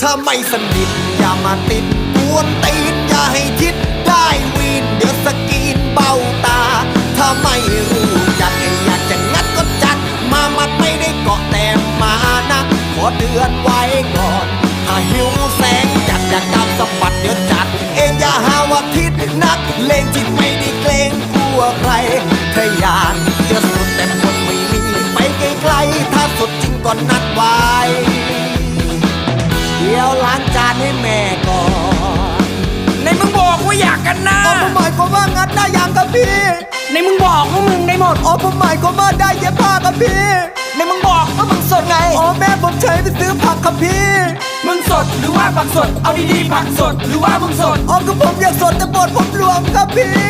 ถ้าไม่สนิทอย่ามาติดกวนตีนอย่าให้คิดได้วีนเดี๋ยวสกรีนเบ้าตา ถ้าไม่รู้จักไอ้อยากจะงัดก็จัด มามัดไม่ได้เกาะแต่มานะขอเตือนไว้ก่อน ถ้าหิวแสงจัดอยากตามสะบัดเดี๋ยวจัด เองอย่าหาว่าทิดนักเลงที่ไม่ได้เกรงกลัวใครถ้าอยากจะสุดแต่คนไม่มีไปไกลๆถ้าสุดจริงก็นัดไว้ ดี๋ยวล้างจานให้แม่ก่อน ในมึงบอกว่าอยากกันนะอ๋อผมหมายความว่างัดได้ยังครับพี่ ในมึงบอกว่ามึงได้หมดอ๋อผมหมายความว่าได้เย็บผ้าครับพี่ ในมึงบอกว่ามึงสดไง อ๋อแม่ผมใช้ไปซื้อผักครับพี่ มึงสดหรือว่าผักสด เอาดีๆผักสดหรือว่ามึงสด อ๋อก็ผมอยากสดแต่บทผมรวมครับพี่